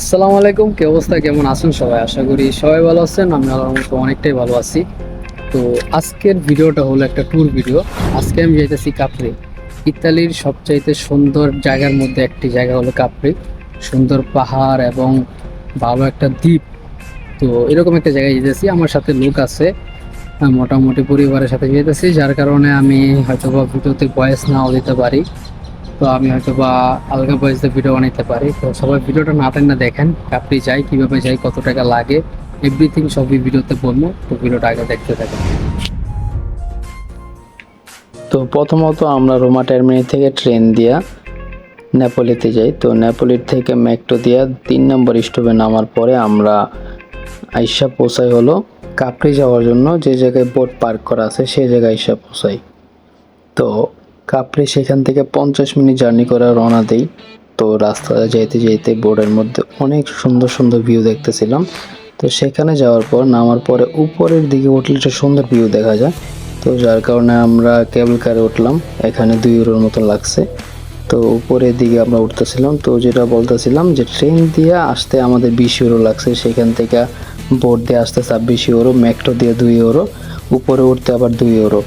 আসসালামু আলাইকুম, কি অবস্থা? কেমন আছেন সবাই? আশা করি সবাই ভালো আছেন, আমি আল্লাহর মতো অনেকটাই ভালো আছি। তো আজকের ভিডিওটা হলো একটা ট্যুর ভিডিও আজকে আমি যাইতেছি কাপড়ি। ইতালির সবচাইতে সুন্দর জায়গার মধ্যে একটি জায়গা হলো কাপড়ি। সুন্দর পাহাড় এবং ভালো একটা দ্বীপ। তো এরকম একটা জায়গায় যেতেছি আমার সাথে লোক আছে, মোটামুটি পরিবারের সাথে যেতেছি যার কারণে আমি হয়তো বা ভিডিওতে ভয়েস নাও দিতে পারি। তো আমি হয়তো বা আলগা ভয়েসে ভিডিও বানাইতে পারি। তো সবাই ভিডিওটা না না দেখেন কাপড়ি যাই, কীভাবে যাই, কত টাকা লাগে এভরিথিং সবই ভিডিওতে বলব। তো ভিডিওটা আগে দেখতে থাকেন। তো প্রথমত আমরা রোমা টার্মিনাল থেকে ট্রেন দিয়া নেপোলিতে যাই। তো নেপোলির থেকে মেট্রো দিয়া তিন নম্বর স্টপে নামার পরে আমরা আইসা পৌঁছাই হলো কাপড়ি যাওয়ার জন্য। যে জায়গায় বোট পার্ক করা আছে সেই জায়গায় আইসা পৌঁছাই। তো কাপড়ি সেখান থেকে পঞ্চাশ মিনিট জার্নি করে রওনা দিই। তো রাস্তায় যেতে যেতে বোর্ডের মধ্যে অনেক সুন্দর সুন্দর ভিউ দেখতেছিলাম। তো সেখানে যাওয়ার পর নামার পরে উপরের দিকে উঠলে একটা সুন্দর ভিউ দেখা যায়। তো যার কারণে আমরা কেবল কারে উঠলাম। এখানে দুই ইউরোর মতো লাগছে। তো উপরের দিকে আমরা উঠতেছিলাম। তো যেটা বলতেছিলাম যে ট্রেন দিয়ে আসতে আমাদের বিশ ইউরো লাগছে। সেখান থেকে বোর্ড দিয়ে আসতে ছাব্বিশ ইউরো মেট্রো দিয়ে দুই ইউরো, উপরে উঠতে আবার দুই ইউরো।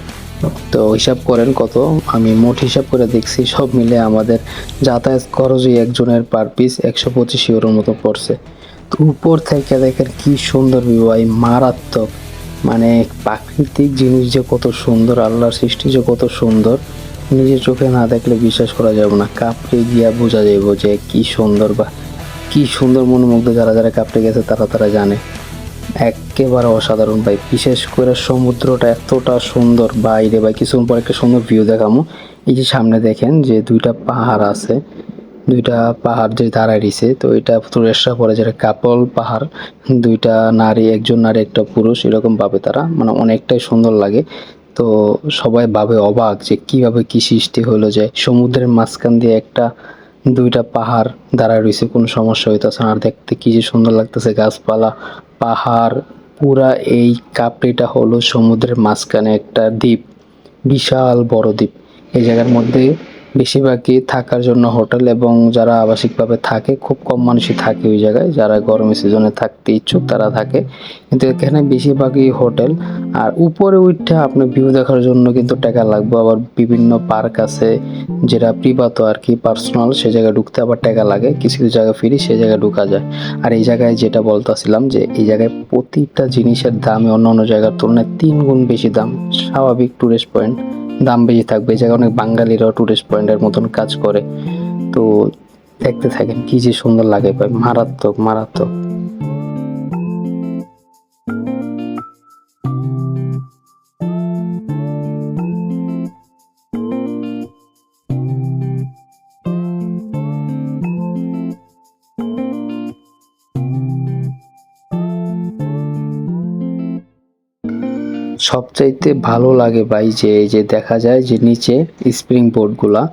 তো হিসাব করেন কত? আমি মোট হিসাব করে দেখছি সব মিলে আমাদের যাতায়াত খরচই একজনের পার পিস একশো পঁচিশ ইউরোর মতো পড়ছে। তো উপর থেকে দেখেন কি সুন্দর ভাই, মারাত্মক। মানে প্রাকৃতিক জিনিস যে কত সুন্দর, আল্লাহর সৃষ্টি যে কত সুন্দর, নিজের চোখে না দেখলে বিশ্বাস করা যাবে না। কাপড়ে গিয়া বোঝা যাইব যে কি সুন্দর বা কি সুন্দর মনোমুগ্ধ যারা যারা কাপড়ে গেছে, তারা তারা জানে। একেবারে অসাধারণ ভাই। বিশেষ করে সমুদ্রটা এতটা সুন্দর। বাইরে ভাই, কিছুক্ষণ পর একটা সুন্দর ভিউ দেখামো। এই যে সামনে দেখেন যে দুইটা পাহাড় আছে। দুইটা পাহাড় যে দাঁড়ায় দিছে তো এটা টুরিস্টরা পরে যেটা কাপল পাহাড়, দুইটা নারী, একজন নারী, একটা পুরুষ, এরকম ভাবে তারা মানে অনেকটাই সুন্দর লাগে। তো সবাই ভাবে অবাক যে কীভাবে কি সৃষ্টি হলো যে সমুদ্রের মাঝখান দিয়ে একটা, দুইটা পাহাড় দাঁড়ায় রয়েছে, কোনো সমস্যা হইতেছে না। আর দেখতে কি যে সুন্দর লাগতেছে গাছপালা পাহাড়, পুরা এই কাপড়িটা হলো সমুদ্রের মাঝখানে একটা দ্বীপ, বিশাল বড় দ্বীপ। এই জায়গার মধ্যে বেশিরভাগই থাকার জন্য হোটেল এবং যারা আবাসিকভাবে থাকে, খুব কম মানুষই থাকে ওই জায়গায়। যারা গরমের সিজনে থাকতে ইচ্ছুক তারা থাকে। কিন্তু এখানে বেশিরভাগই হোটেল। আর উপরে উঠে আপনি ভিউ দেখার জন্য কিন্তু টাকা লাগবে। আবার বিভিন্ন পার্ক আছে যেটা প্রিভাত আর কি পার্সোনাল সে জায়গায় ঢুকতে আবার টাকা লাগে। কিছু কিছু জায়গায় ফ্রি সে জায়গায় ঢুকা যায়। আর এই জায়গায় যেটা বলতেছিলাম যে, এই জায়গায় প্রতিটা জিনিসের দামে অন্য অন্য জায়গার তুলনায় তিন গুণ বেশি দাম। স্বাভাবিক টুরিস্ট পয়েন্ট দাম বেশি থাকবে এই জায়গায় অনেক বাঙালিরাও টুরিস্ট পয়েন্টের মতন কাজ করে। তো দেখতে থাকেন, কী যে সুন্দর লাগে ভাই, মারাত্মক মারাত্মক। সবচাইতে ভালো লাগে ভাই যে, এই যে দেখা যায় যে নিচে স্প্রিং বোর্ডগুলা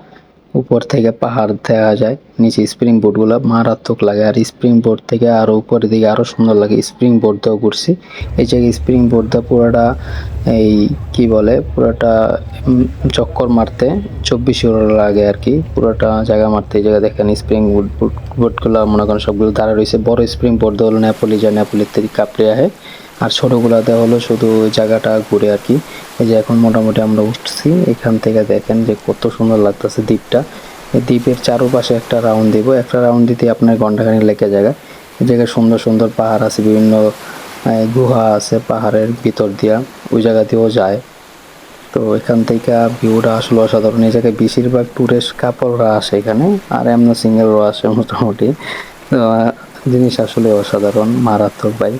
উপর থেকে পাহাড় দেখা যায়, নিচে স্প্রিং বোর্ডগুলা মারাত্মক লাগে। আর স্প্রিং বোর্ড থেকে আরও উপরের দিকে আরও সুন্দর লাগে স্প্রিং বোর্ড দিয়েও ঘুরছি। এই জায়গায় স্প্রিং বোর্ড দিয়ে পুরোটা এই কি বলে, পুরোটা চক্কর মারতে চব্বিশ ইউরো লাগে আর কি। পুরোটা জায়গা মারতে, এই জায়গায় দেখেন স্প্রিং বোর্ড বোর্ডগুলো মনে করেন সবগুলো দাঁড়া রয়েছে। বড় স্প্রিং বোর্ড হলো নেপোলি যায় নেপোলির থেকে কাপড়ে আহে। আর ছোটোগুলাতে হলো শুধু ওই জায়গাটা ঘুরে আর কি। এই যে এখন মোটামুটি আমরা উঠছি, এখান থেকে দেখেন যে কত সুন্দর লাগতেছে দ্বীপটা। এই দ্বীপের চারোপাশে একটা রাউন্ড দিব, একটা রাউন্ড দিতে আপনার ঘন্টাখানি লেগে জায়গা এই জায়গায় সুন্দর সুন্দর পাহাড় আছে, বিভিন্ন গুহা আছে পাহাড়ের ভিতর দিয়া, ওই জায়গা দিয়েও যায়। তো এখান থেকে ভিউটা আসলে অসাধারণ। এই জায়গায় বেশিরভাগ টুরিস্ট কাপড়রা আসে এখানে, আর এমন সিঙ্গেলও আসে মোটামুটি। জিনিস আসলে অসাধারণ, মারাত্মক ভাই।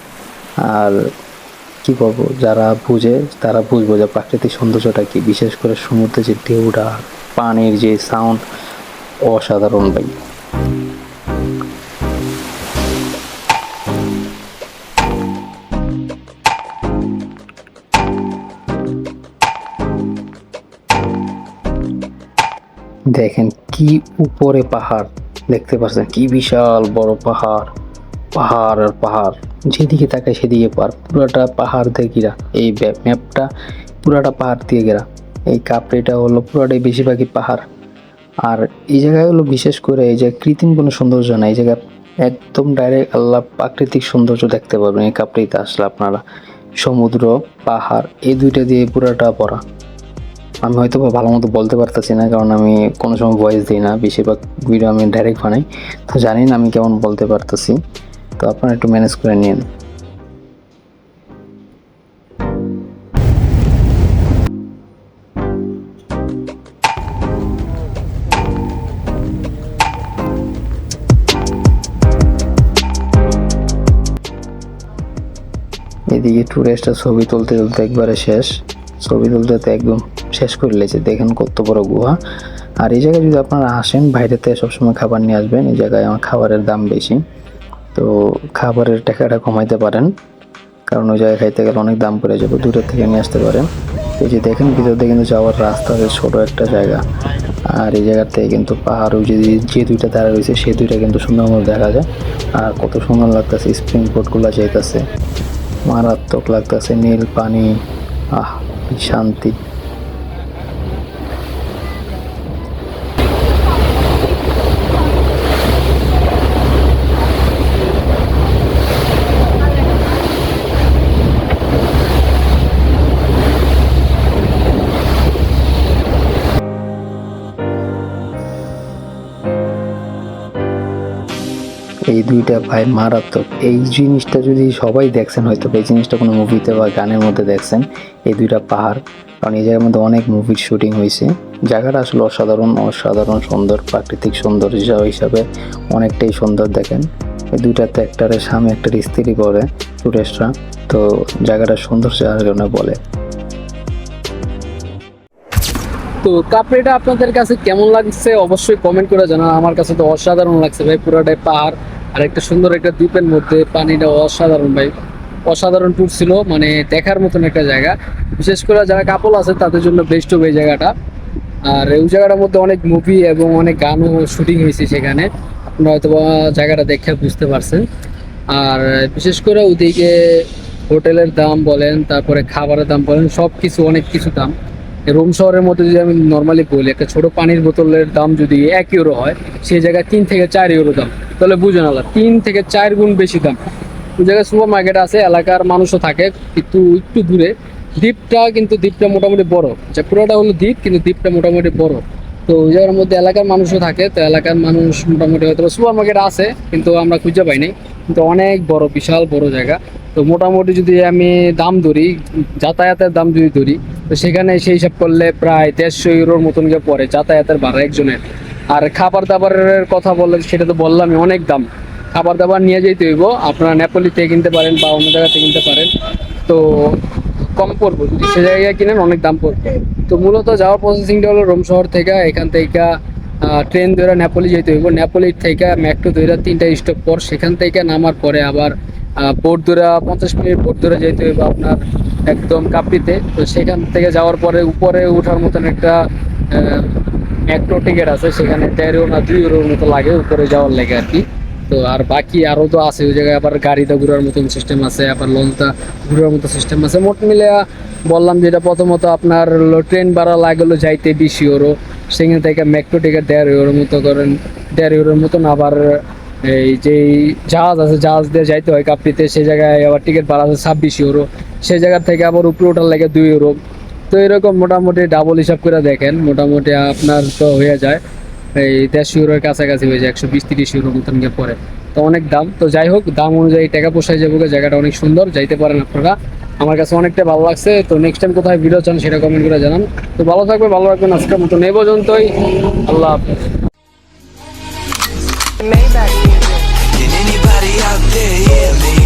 আর কি বলব, যারা বুঝে তারা বুঝব যে প্রাকৃতিক সৌন্দর্যটা কি। বিশেষ করে সমুদ্রে যে ঢেউটা, পানির যে সাউন্ড অসাধারণ ভাই। দেখেন কি উপরে পাহাড়, দেখতে পাচ্ছেন কি বিশাল বড় পাহাড়। পাহাড় আর পাহাড়। যেদিকে তাকায় সেদিকে পাহাড়। পুরোটা পাহাড় দিয়ে ঘেরা। এই ম্যাপটা পুরাটা পাহাড় দিয়ে ঘেরা। এই কাপড়িটা হলো পুরোটাই বেশিরভাগই পাহাড়। আর এই জায়গায় হলো বিশেষ করে এই যে কৃত্রিম কোনো সৌন্দর্য না এই জায়গায় একদম ডাইরেক্ট আল্লাহ প্রাকৃতিক সৌন্দর্য দেখতে পাবেন এই কাপড়িতে আসলে আপনারা সমুদ্র, পাহাড়, এই দুইটা দিয়ে পুরাটা ভরা। আমি হয়তো ভালো মতো বলতে পারতেছি না, কারণ আমি কোনো সময় ভয়েস দিই না। বেশিরভাগ ভিডিও আমি ডাইরেক্ট বানাই। তো জানি না আমি কেমন বলতে পারতেছি। তো আপনারা একটু ম্যানেজ করে নিন। এদিকে টুরিস্টরা ছবি তুলতে তুলতে একবারে শেষ। ছবি তুলতে তো একদম শেষ করে লেছে দেখেন কত বড় গুহা। আর এই জায়গায় যদি আপনারা আসেন বাইরেতে সবসময় খাবার নিয়ে আসবেন। এই জায়গায় আমার খাবারের দাম বেশি। তো খাবারের টাকাটা কমাইতে পারেন, কারণ ওই জায়গায় খাইতে গেলে অনেক দাম পড়ে যাবে, দূরের থেকে নিয়ে আসতে পারেন। তো যে দেখেন ভিতর দিয়ে কিন্তু যাওয়ার রাস্তা আছে ছোটো একটা জায়গা। আর এই জায়গার থেকে কিন্তু পাহাড়, ওই যে যে দুইটা তারা রয়েছে সেই দুইটা কিন্তু সুন্দর মতো দেখা যায়। আর কত সুন্দর লাগতেছে স্প্রিং বোটগুলো যাইতেছে। মারাত্মক লাগতেছে, নীল পানি, আহ, শান্তি। এই দুইটা ভাই মারাত্মক। এই জিনিসটা যদি সবাই দেখছেন, হয়তো এই জিনিসটা কোনো মুভিতে বা গানের মধ্যে দেখছেন, এই দুইটা পাহাড়, কারণ এই জায়গার মধ্যে অনেক মুভির শুটিং হয়েছে। জায়গাটা আসলে অসাধারণ অসাধারণ সুন্দর, প্রাকৃতিক সৌন্দর্য হিসাবে অনেকটাই সুন্দর দেখেন। এই দুইটাতে একটার সামনে একটা স্ত্রী পরে টুরিস্টরা তো জায়গাটা সুন্দর যার জন্য বলে। তো কাপড়িটা আপনাদের কাছে কেমন লাগছে? অবশ্যই কমেন্ট করে জানান। আমার কাছে তো অসাধারণ লাগছে ভাই, পুরোটাই পাহাড়। আর একটা সুন্দর একটা দ্বীপের মধ্যে পানিটা অসাধারণ ভাই। অসাধারণ ট্যুর ছিল মানে দেখার মতন একটা জায়গা। বিশেষ করে যারা কাপল আছে, তাদের জন্য বেস্ট হবে এই জায়গাটা। আর ওই জায়গাটার মধ্যে অনেক মুভি এবং অনেক গানও শুটিং হয়েছে সেখানে। আপনারা হয়তো জায়গাটা দেখে বুঝতে পারছেন। আর বিশেষ করে ওদিকে হোটেলের দাম বলেন, তারপরে খাবারের দাম বলেন সব কিছু অনেক কিছু দাম। রোম শহরের মধ্যে যদি আমি নর্মালি বলি, একটা ছোট পানির বোতলের দাম যদি এক ইউরো হয়, সেই জায়গায় তিন থেকে চার ইউরো দাম। তাহলে বুঝে নালা তিন থেকে চার গুণ বেশি দাম। ওই জায়গায় সুপার মার্কেট আছে, এলাকার মানুষও থাকে, কিন্তু একটু দূরে। দ্বীপটা কিন্তু দ্বীপটা মোটামুটি বড়। যে পুরোটা হলো দ্বীপ, কিন্তু দ্বীপটা মোটামুটি বড়। তো ওই জায়গার মধ্যে এলাকার মানুষও থাকে, তো এলাকার মানুষ মোটামুটি হয়তো সুপার মার্কেট আছে, কিন্তু আমরা খুঁজে পাই নাই। কিন্তু অনেক বড়, বিশাল বড় জায়গা। তো মোটামুটি যদি আমি দাম ধরি, যাতায়াতের দাম যদি ধরি তো সেখানে সেই হিসাব করলে প্রায় দেড়শো ইউরোর মতন গিয়ে পড়ে যাতায়াতের ভাড়া একজনের। আর খাবার দাবারের কথা বললে সেটা তো বললামই, অনেক দাম। খাবার দাবার নিয়ে যেতে হইব, আপনারা নেপালি থেকে কিনতে পারেন বা অন্য জায়গা থেকে কিনতে পারেন। তো কম পড়ব, যদি সে জায়গায় কিনেন অনেক দাম পড়বে। তো মূলত যাওয়ার প্রসেসিংটা হলো রোম শহর থেকে, এখান থেকে ট্রেন ধরে নেপালি যেতে হইব। নেপালির থেকে মেট্রো ধরে তিনটা স্টপ পর সেখান থেকে নামার পরে আবার বোট ধরে পঞ্চাশ মিনিট বোট ধরে যেতে হইব আপনার। একদম কাপ্পিতে তো সেখান থেকে যাওয়ার পরে উপরে ওঠার মতন একটা মেট্রো টিকিট আছে, সেখানে তেরো না দুই ইউরোর মতো লাগে উপরে যাওয়ার লাগে আর কি। তো আর বাকি আরও তো আছে, ওই জায়গায় আবার গাড়িতে ঘোরার মতন সিস্টেম আছে, আবার লঞ্চটা ঘুরার মতো সিস্টেম আছে। মোট মিলে বললাম যেটা প্রথমত আপনার ট্রেন ভাড়া লাগল যাইতে বিশ ইউরো সেখান থেকে মেট্রো টিকিট দেড় ইউরোর মতো করেন, দেড় ইউরোর মতন আবার এই যে জাহাজ আছে, জাহাজ দিয়ে যাইতে হয় কাপ্রিতে সেই জায়গায় আবার টিকিট ভাড়া আছে ছাব্বিশ ইউরো সেই জায়গার থেকে আবার উপরে ওঠার লাগে দুই ইউরো তো এরকম মোটামুটি ডাবল হিসাব করে দেখেন, মোটামুটি আপনার তো হয়ে যায়। এই দেড়শো ইউরোর কাছাকাছি হয়ে যায়, একশো বিশ, তিরিশ ইউরো মতন গিয়ে পরে তো অনেক দাম। তো যাই হোক, দাম অনুযায়ী টাকা পোষায় যাব জায়গাটা অনেক সুন্দর, যাইতে পারেন আপনারা। আমার কাছে অনেকটা ভালো লাগছে। তো নেক্সট টাইম কোথায় ভিডিও চান সেটা কমেন্ট করে জানান। তো ভালো থাকবে ভালো রাখবেন আজকের মতন এই পর্যন্তই। আল্লাহ হাফেজ। out there.